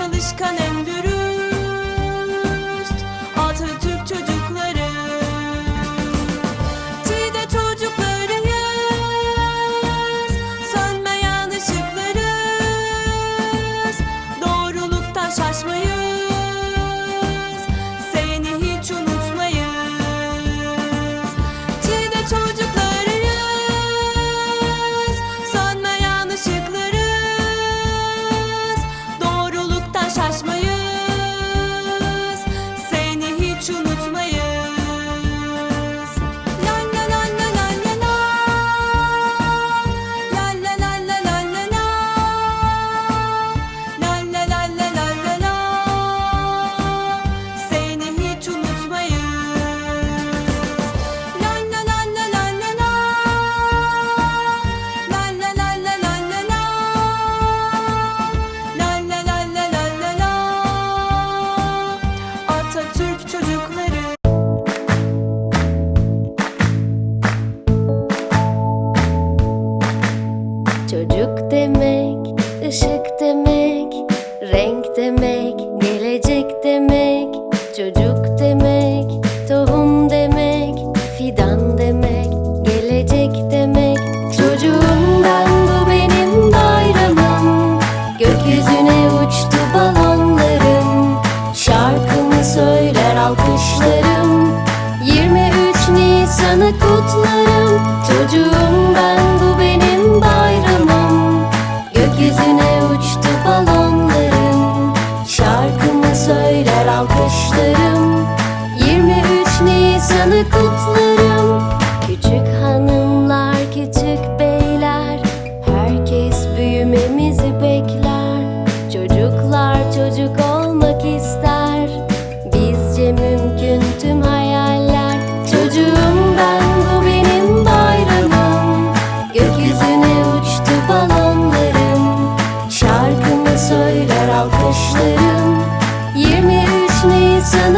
çalışkan hem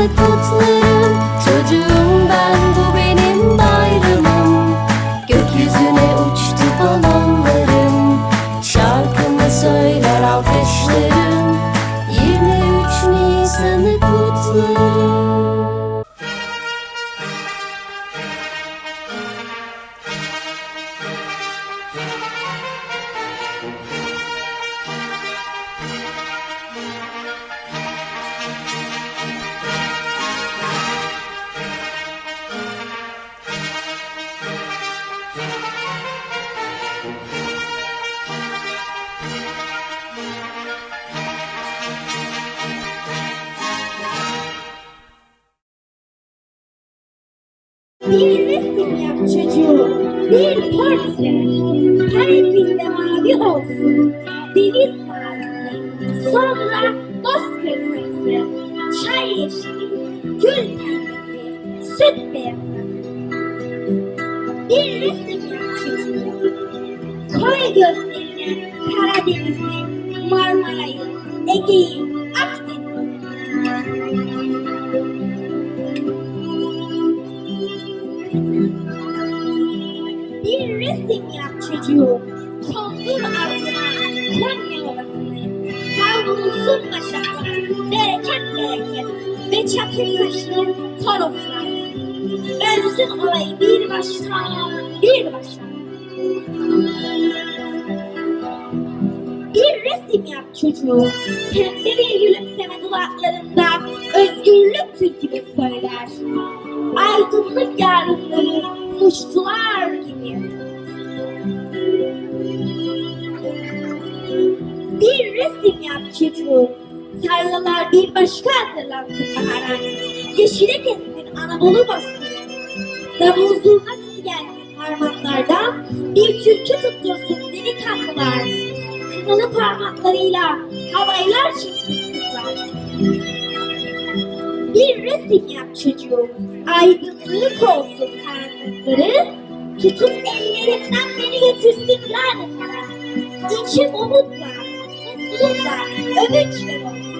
söyler alkışlarım. Bir resim yap çocuğum, bir portre. Karesinde mavi olsun, deniz mavisi. Sonra kırmızısı, çay yeşili, gül pembesi, süt beyazı. Bir resim yap çocuğum. Koy gözlerine Karadeniz'i, Marmara'yı, Ege'yi, Resim yap çocuğum. Kondur ardına Konya Ovası'nı. Savrulsun başaklar. Bereket bereket. Ve çatır kaşlı Toroslar. Ölsün olayı bir baştan bir baştan. Bir resim yap çocuğum. Pembe bir gülümseme dudaklarında özgürlük türkümü söyler. Aydınlık yarınları muştular gibi. Bir resim yap çocuğum. Tarlalar bir başka hazırlansın bahara. Yeşile kessin Anadolu bastırı. Davul zurna sesi gelsin harmanlardan. Bir türkü tuttursun delikanlılar. Kınalı parmaklarıyla havaylar çeksin kızlar. Bir resim yap çocuğum. Aydınlık olsun karanlıkları. Tutup ellerinden onlara. İçim umutla, mutlulukla, övünçle dolsun.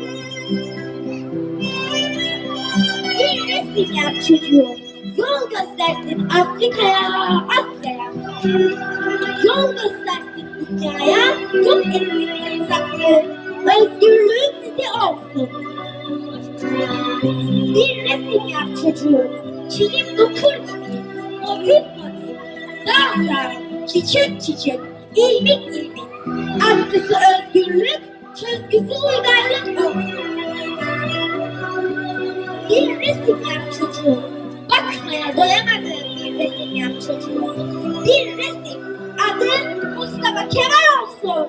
Bir resim yap çocuğum. Yol göstersin Afrika'ya, Asya'ya. Yol göstersin dünyaya, yok etsin saklı. Özgürlüğün sizi olsun. Bir resim yap çocuğum. Çilim dokur gibi. Motif motif. Dağ dağ. Çiçek çiçek. ilmik ilmik. Arkası özgürlük. Çözgüsü uygarlık olsun. Bir resim yap çocuğum. Bakmaya doyamadığım bir resim yap çocuğum. Bir resim. Adı Mustafa Kemal olsun.